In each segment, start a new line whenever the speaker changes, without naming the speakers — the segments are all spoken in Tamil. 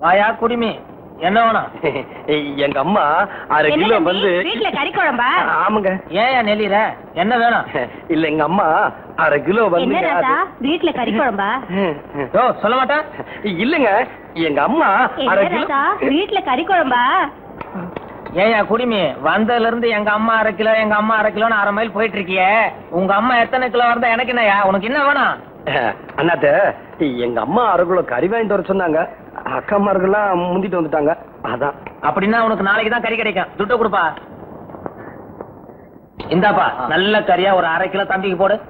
வாயா குடிமி. என்ன வேணும்?
எங்க அம்மா அரை கிலோ வந்து
வீட்ல கறி குழம்பா?
ஆமாங்க.
ஏன் நெல்லிற? என்ன வேணும்?
இல்ல எங்க அம்மா அரை கிலோ வந்து
வீட்ல கறி குழம்பா?
சொல்ல மாட்டேன்.
இல்லங்க எங்க அம்மா அரை கிலோ
வீட்ல கறி குழம்பா?
ஏயா குடிமி வந்ததுல இருந்து எங்க அம்மா அரை கிலோ எங்க அம்மா அரை கிலோன்னு அரை மைல் போயிட்டு இருக்கியே உங்க அம்மா எத்தனை கிலோ வரதா எனக்கு என்னயா உனக்கு என்ன வேணும்?
அண்ணாத்த எங்க அம்மா அரை கிலோ கறி வாங்கிட்டு வர சொன்னாங்க. அக்காமார்கள்லாம் முந்திட்டு வந்துட்டாங்க. அதான்.
அப்படின்னா உனக்கு நாளைக்கு தான் கறி கிடைக்கும். துட்டு கொடுப்பா. இந்தாப்பா நல்ல கறியா ஒரு அரை கிலோ தம்பிக்கு போடு.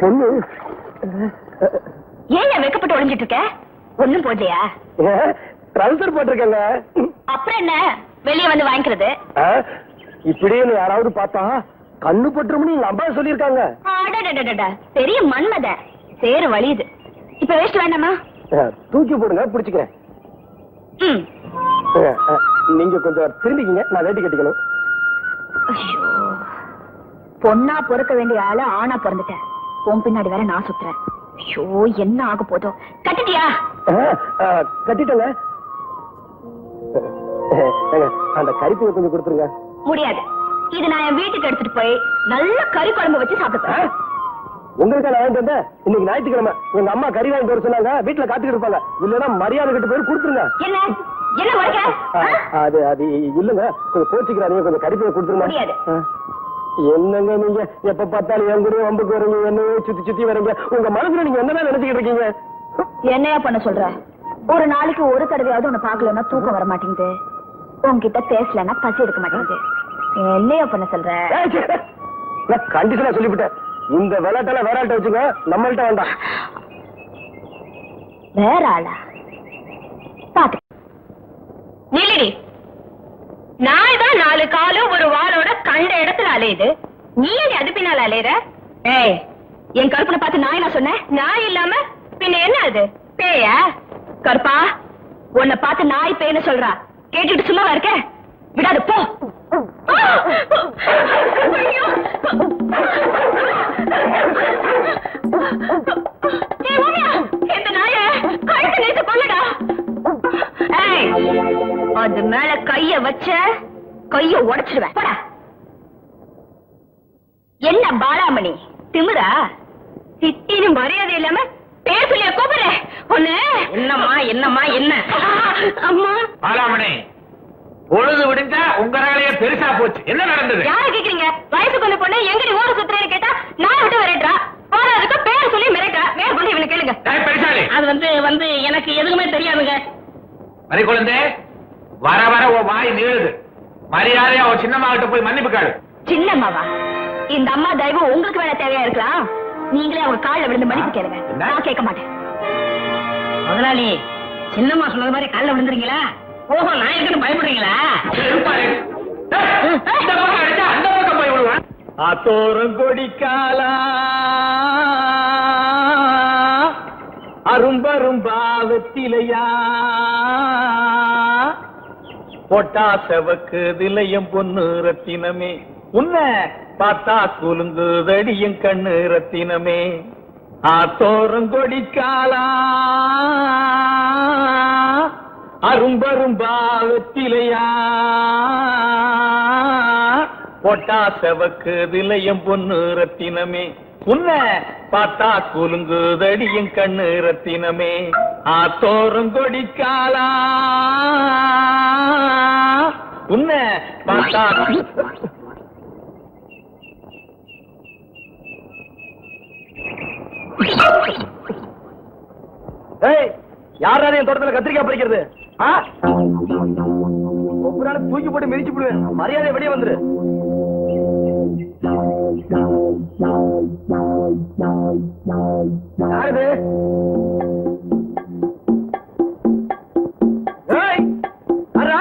பொண்ணு.
ஏன் வெக்கப்பட்டு ஒளிஞ்சிட்டு இருக்க? ஒண்ணும் போடலையா?
ட்ரௌசர் போட்டிருக்கேங்க.
அப்புறம் என்ன? வெளிய வந்து வாங்கிக்கிறது.
இப்படியே யாராவது பார்த்தா கண்ணு பட்டுருமுன்னு எங்க அம்மா சொல்லியிருக்காங்க.
பெரிய மன்மத. சேரு வலியுது. இப்ப வேஸ்ட் வேண்டாமா?
தூக்கி போடுங்க பிடிச்சிக்கிறேன். நீங்க கொஞ்சம் திரும்பிக்கிங்க நான் வேட்டி கட்டிக்கணும்.
ஐயோ. பொண்ணா பொறுக்க வேண்டிய ஆள ஆணா பிறந்துட்டேன். உன் பின்னாடி வேற நான் சுத்துறேன். ஐயோ என்ன ஆக போதோ. கட்டிட்டியா?
கட்டிட்டேங்க. அந்த கறிப்பையை கொஞ்சம் கொடுத்துருங்க.
முடியாது. இது நான் என் வீட்டுக்கு எடுத்துட்டு போய் நல்ல கறி குழம்பு வச்சு
ஆ,
சாப்பிட்டுப்பேன்
உங்களுக்கா வாங்கிட்டு வந்தேன். இன்னைக்கு ஞாயிற்றுக்கிழமை. எங்க அம்மா கறி வாங்கிட்டு வர சொன்னாங்க. வீட்டுல காத்துக்கிட்டு இருப்பாங்க. இல்லன்னா மரியாதை கிட்ட போய் கொடுத்துருங்க. அது அது இல்லங்க. கொஞ்சம் கோச்சிக்கிறாதீங்க. கொஞ்சம் கறிப்பையை கொடுத்துருங்க
முடியாது.
ஆ. என்னங்க நீங்க? எப்ப பார்த்தாலும் என் கூட வம்புக்கு வரீங்க. என்னவே சுத்தி சுத்தி வரீங்க. உங்க மனசுல நீங்க என்னதான் நினைச்சுக்கிட்டு இருக்கீங்க?
என்னையா பண்ண சொல்ற? ஒரு நாளைக்கு ஒரு தடவையாவது உன்னை பாக்கலன்னா தூக்கம் வர மாட்டேங்குது. உன்கிட்ட பேசலன்னா பசி எடுக்க மாட்டேங்குது. என்னையா பண்ண சொல்ற?
கண்டிஷனா சொல்லிவிட்டேன். இந்த விளையாட்டெல்லாம் வேற ஆள்கிட்ட வச்சுங்க நம்மள்ட்ட வேண்டாம்
வேற ஆளா? பாத்து. நில்லடி. நாய் தான் நாலு காலும் ஒரு வாளோட கண்ட இடத்துல அலையுது. நீ ஏன் அது பின்னால அலையுற? ஏய் என் கருப்பனை பார்த்து நாய் நான் சொன்னேன். நாய் இல்லாம பின்ன என்ன அது? பேயா? கருப்பா உன்னை பார்த்து நாய் பேய்னு சொல்றா. கேட்டுட்டு சும்மாவா இருக்க? விடாது போ. ஐயோ. அது மேல கைய வச்ச கைய என்ன பாலாமணி திமிரா மரியாதை இல்லாம பேர் சொல்லிய கூப்பிடுற ஒண்ணு. என்னம்மா என்னம்மா என்ன? அம்மா.
பாலாமணி பொழுது விடிஞ்சா உங்க வேலையே பெருசா போச்சு. என்ன நடந்தது?
யார கேக்குறீங்க? வயசுக்கு வந்த பொண்ணு எங்கடி ஊரு சுத்துறேன்னு கேட்டா நான் விட்டு விரட்டுறா. போறதுக்கு பேர் சொல்லி மிரட்டா வேற கொண்டு இவனை கேளுங்க.
பெருசாலி
அது வந்து வந்து எனக்கு எதுவுமே தெரியாதுங்க.
மறி குழந்தை வர வர உன் வாய் நீளுது. மரியாதையா உன் சின்னம்மா கிட்ட போய் மன்னிப்பு கேளு.
சின்னம்மாவா? இந்த அம்மா தெய்வம் உங்களுக்கு வேணா தேவையா இருக்கலாம் நீங்களே அவங்க கால்ல விழுந்து மன்னிப்பு கேளுங்க? நான் கேட்க மாட்டேன். முதலாளி சின்னம்மா சொன்னது மாதிரி கால்ல விழுந்துறீங்களா? ஓஹோ நான் இருக்குன்னு பயப்படுறீங்களா?
இருப்பாரு. டேய், இந்த பக்கம் அடிச்சா அந்த பக்கம் போய் விடுவான்
ஆத்தோரம் கொடிக்காலா. அரும்பரும்பாவத்திலையா பொட்டா செவக்கு திலையம் பொண்ணு ரத்தினமே. உன்னை பார்த்தா குலுங்குதடியும் கண்ணு ரத்தினமே. ஆத்தோரம் கொடிக்காலா. அரும்பரும்பாவத்திலையா பொட்டா செவக்கு திலையம் பொண்ணு ரத்தினமே.
உன்ன பார்த்தா குலுங்குதடியும் கண்ணு ரத்தினமே. ஆத்தோறும் கொடிக்காலா? உன்ன பார்த்தா
ஏய் என் தோட்டத்துல கத்திரிக்காய் பறிக்கிறது? ஒவ்வொரு நாள் தூக்கி போட்டு மிதிச்சு விடுவேன். மரியாதை வெளியே வந்துரு. யாருது? ஏய் யாரா?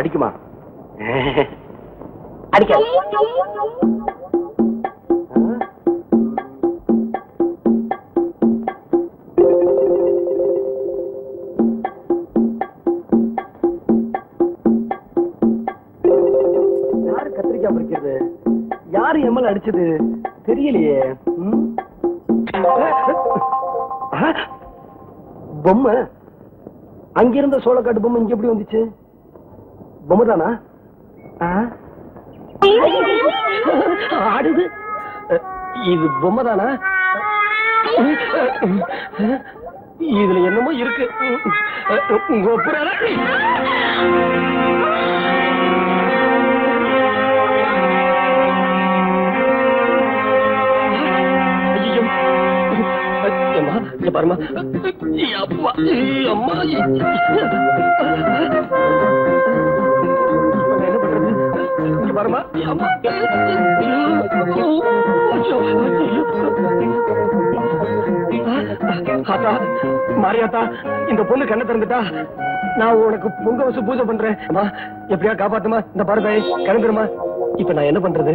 அடிக்குமா? யாரு அடிச்சது தெரியலையே பொம்மை அங்கிருந்த சோழக்காட்டு பொம்மை இங்க எப்படி வந்துச்சு பொம்மை தானா ஆடுது இது பொம்மை தானா இதுல என்னமோ இருக்கு இங்க பாருமா. அப்பா. அம்மா. என்ன பண்றது? இங்க பாருமா. அம்மா. ஆத்தா மாரியாத்தா இந்த பொண்ணு கண்ணை திறந்துட்டா நான் உனக்கு பொங்க வச்சு பூஜை பண்றேன். அம்மா எப்படியா காப்பாத்துமா? இந்த பாரு தாய் கிளம்பிடுமா? இப்ப நான் என்ன பண்றது?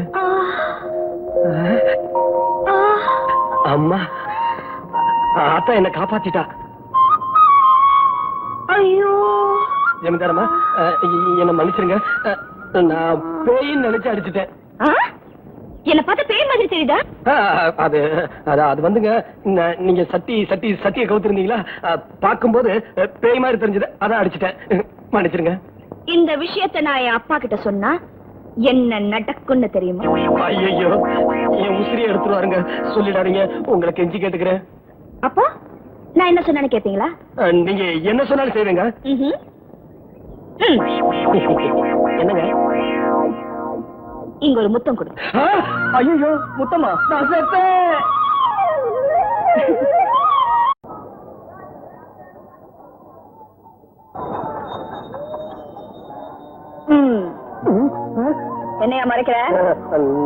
அம்மா. ஆத்தா என்ன காப்பாத்திட்டா.
ஐயோ.
ஜமீன்தாரம்மா என்ன மன்னிச்சிருங்க. நான் பேயின்னு நினைச்சு அடிச்சிட்டேன்?
என்ன பார்த்து பேய் மாதிரி தெரியுதா?
அது அது வந்துங்க. நீங்க சட்டி சட்டி சட்டியை கவுத்திருந்தீங்களா? பார்க்கும்போது பேய் மாதிரி தெரிஞ்சது. அதான் அடிச்சிட்டேன். மன்னிச்சிருங்க.
இந்த விஷயத்த நான் என் அப்பா கிட்ட சொன்னா என்ன நடக்கும்னு தெரியுமா?
ஐயோ என் உசிரியை எடுத்துருவாருங்க. சொல்லிடாதீங்க. உங்களை கெஞ்சி கேட்டுக்கிறேன்.
அப்போ நான் என்ன சொன்னேன்னு கேப்பீங்களா?
நீங்க என்ன சொன்னாலும் செய்வேங்க. என்னங்க?
இங்க ஒரு முத்தம் கொடு
ஐயோ முத்தமா? நான் செத்தேன்.
ம். என்னையா மறைக்கிற?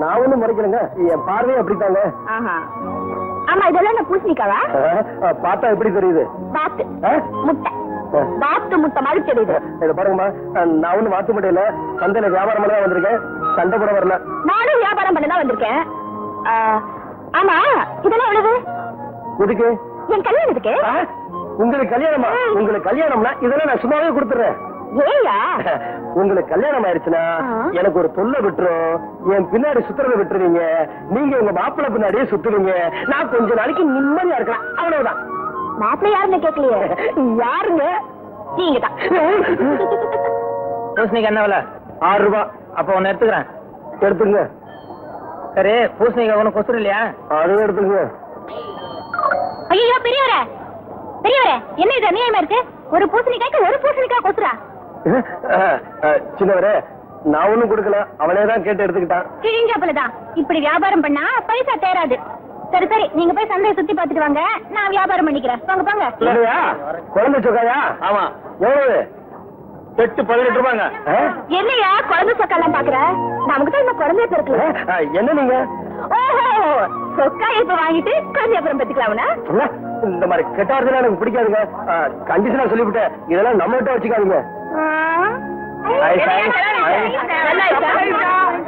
நான் ஒண்ணும் மறைக்கலங்க. என் பார்வையே அப்படித்தாங்க.
ஆஹா. ஆமா இதெல்லாம் என்ன பூசணிக்காவா?
பார்த்தா எப்படி தெரியுது?
பாத்து? முட்டை. பாத்து முட்டை மாதிரி தெரியுது.
இத பாருங்கம்மா நான் ஒண்ணும் மாத்து முடியல சந்தையில வியாபாரம் பண்ண தான் வந்திருக்கேன். சண்டை போட வரல.
நானும் வியாபாரம் பண்ண தான் வந்திருக்கேன் ஆமா இதெல்லாம் எவ்வளவு
எதுக்கு?
என் கல்யாணத்துக்கு?
உங்களுக்கு கல்யாணமா? உங்களுக்கு கல்யாணம்னா இதெல்லாம் நான் சும்மாவே கொடுத்துறேன்
ஏயா?
உங்களுக்கு கல்யாணம் ஆயிடுச்சுன்னா
ஆ.
எனக்கு ஒரு தொல்லை விட்டுரும். என் பின்னாடி சுத்துறத விட்டுருவீங்க. நீங்க உங்க மாப்பிள்ளை பின்னாடியே சுத்துவீங்க. நான் கொஞ்ச நாளைக்கு நிம்மதியா இருக்கலாம். அவ்வளவுதான்.
மாப்பிள்ளை யாருன்னு கேட்கலையே?
யாருங்க?
நீங்க தான்
பூசணிக்கு என்ன விலை?
ஆறு ரூபாய்
அப்ப ஒன்னு எடுத்துக்கிறேன்.
எடுத்துங்க
சரி பூசணிக்காய் ஒண்ணு கொசுறு இல்லையா?
அதுவும் எடுத்துங்க
ஐயோ பெரியவரே. பெரியவரே என்ன இது அநியாயமா இருக்கு? ஒரு பூசணிக்காய்க்கு ஒரு பூசணிக்காய் கொசுரா
சின்னவரே நான் ஒண்ணும் கொடுக்கல. அவனே தான் கேட்டு எடுத்துக்கிட்டான்.
கிழிஞ்சாப்புலதான் இப்படி வியாபாரம் பண்ணா பைசா தேராது. சரி சரி நீங்க போய் சந்தையை சுத்தி பார்த்துட்டு வாங்க. நான் வியாபாரம் பண்ணிக்கிறேன். வாங்க போங்க
குழந்தை சொக்காயா?
ஆமா.
எவ்வளவு?
எட்டு பதினெட்டு ரூபாங்க?
என்னையா குழந்தை சொக்கெல்லாம் பாக்குற? நமக்கு தான் இன்னும் குழந்தைய பிறக்கல.
என்ன நீங்க?
ஓஹோ சொக்கா இப்ப வாங்கிட்டு குழந்தைய அப்புறம் பெத்துக்கலாம்னா
அண்ணா, இந்த மாதிரி கெட்ட வார்த்தைலாம் எனக்கு பிடிக்காதுங்க. கண்டிஷனா சொல்லிவிட்டேன். இதெல்லாம் நம்ம கிட்ட வச்சுக்காதீங்க.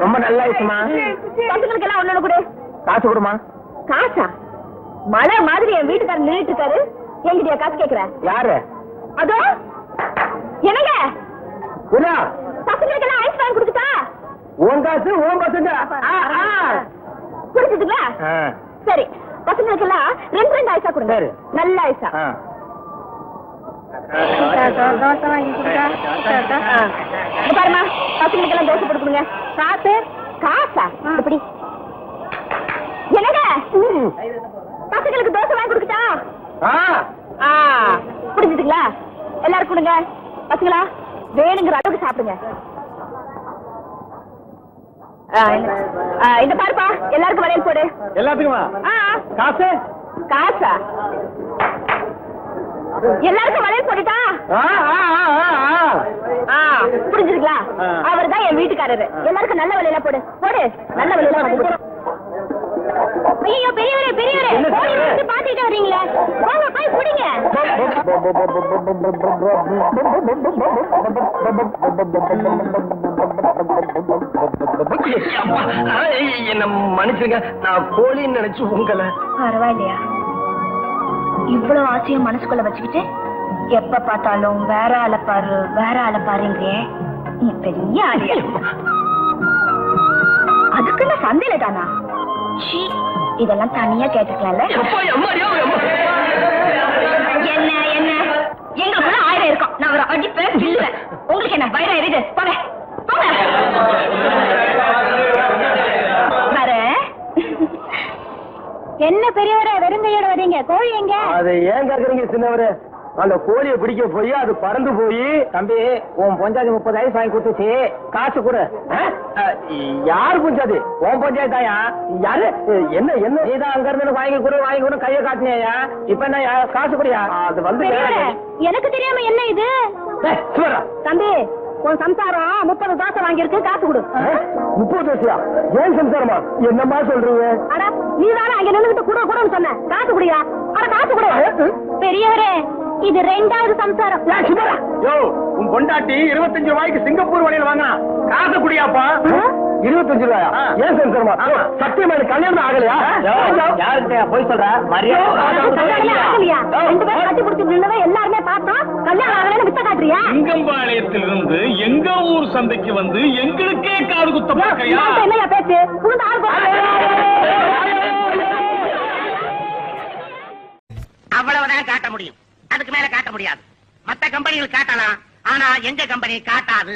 ரொம்ப நல்ல
பசங்களுக்கு எல்லாம் ஒண்ணு கொடு
காசு கொடுமா?
காசா? மழை மாதிரி என் வீட்டுக்காரர் நின்றுட்டு இருக்காரு என்கிட்டயா காசு கேக்குற?
யாரு?
அதோ? என்னங்க?
என்ன
பசங்களுக்கு எல்லாம் ஐஸ் வாங்கி கொடுத்துட்டா?
உன் காசு உன் பசங்க.
கொடுத்துட்டுங்களா. சரி பசங்களுக்கு எல்லாம் ரெண்டு ரெண்டு ஐஸா கொடுங்க. நல்ல ஐஸா. தோசை வாங்கி கொடுத்தா பாருமா பசங்களுக்கெல்லாம் தோசை போட்டு காசு காசா எப்படி என்னங்க பசங்களுக்கு தோசை வாங்கி கொடுக்கட்டா ஆ புரிஞ்சுதுங்களா எல்லாரும் கொடுங்க பசங்களா வேணுங்கிற அளவுக்கு சாப்பிடுங்க இந்த- இந்த பாருப்பா எல்லாருக்கும் வளையல் போடு
எல்லாத்துக்குமா காசு
காசா எல்லாருக்கும் வளையல் போட்டுட்டா? ஆ. அவர் தான் என் வீட்டுக்காரரு. எல்லாருக்கும் நல்ல வழியில போடு. போடு. நல்ல வழியில ஐயோ பெரியவரே பெரியவரே. வந்து பாத்துட்டு வர்றீங்களே. போய்
என்ன மன்னிச்சுங்க நான் கோழின்னு நினைச்சு உங்களை
பரவாயில்லையா? இவ்வளவு ஆசையும் மனசுக்குள்ள வச்சுக்கிட்டு எப்ப பார்த்தாலும் வேற ஆளை பாரு வேற ஆளை பாருங்கிறியே நீ பெரிய ஆளியா? அதுக்குள்ள சந்தையில தானா? இதெல்லாம் தனியா கேட்டுக்கலாம்ல. என்ன என்ன? எங்களுக்குள்ள ஆயிரம் இருக்கும். நான் ஒரு அடிப்பேன் உங்களுக்கு என்ன பயிரம் எரியுது? போங்க. போங்க. என்ன பெரியவரே வெறுங்கையோட வரீங்க கோழி எங்க?
அது ஏன் கேக்குறீங்க சின்னவரு? அந்த கோழியை பிடிக்க போய் அது பறந்து போய்
தம்பி உன் பொஞ்சாதி முப்பதாயிரம் வாங்கி கொடுத்துச்சு. காசு கொடு.
யாரு புஞ்சாது?
உன் பஞ்சாயத்து தாயா
யாரு என்ன என்ன?
நீதான் அங்க இருந்து வாங்கி கொடு வாங்கி கொடு கையை காட்டினியா இப்ப என்ன காசு குடியா?
அது வந்து
எனக்கு தெரியாம என்ன இது? தம்பி உன் சம்சாரம் முப்பது தோசை வாங்கியிருக்கு காசு கொடு.
முப்பது வருஷம் ஏன் சம்சாரமா? என்னம்மா சொல்றீங்க?
நீ தானே அங்க நின்னுகிட்டு குடு குடுன்னு சொன்ன. காசு குடியா அட காசு குடு. பெரியவரே இது ரெண்டாவது சம்சாரம்.
யோ உன் பொண்டாட்டி இருபத்தஞ்சு ரூபாய்க்கு சிங்கப்பூர் வழியில் வாங்கினா. காசு குடியாப்பா.
இருபத்தஞ்சு ரூபாயா. ஏன் சம்சாரமா
ஆமா.
சத்தியமா எனக்கு கல்யாணம் ஆகலையா?
யாருக்கிட்ட போய் சொல்ற?
கல்யாணமே ஆகலையா? ரெண்டு பேரும் கட்டி பிடிச்சி நின்னதை எல்லாருமே பார்த்தோம். கல்யாணம் ஆகலைன்னு வித்த காட்டுறியா?
சிங்கம்பாளையத்திலிருந்து எங்க ஊர் சந்தைக்கு வந்து எங்களுக்கே காது குத்த பாக்குறியா
என்னையா பேச்சு? புகுந்து
அவ்வளவுதான் காட்ட முடியும். அதுக்கு மேல காட்ட முடியாது. மத்த கம்பெனிகள் காட்டலாம். ஆனா எங்க கம்பெனி காட்டாது?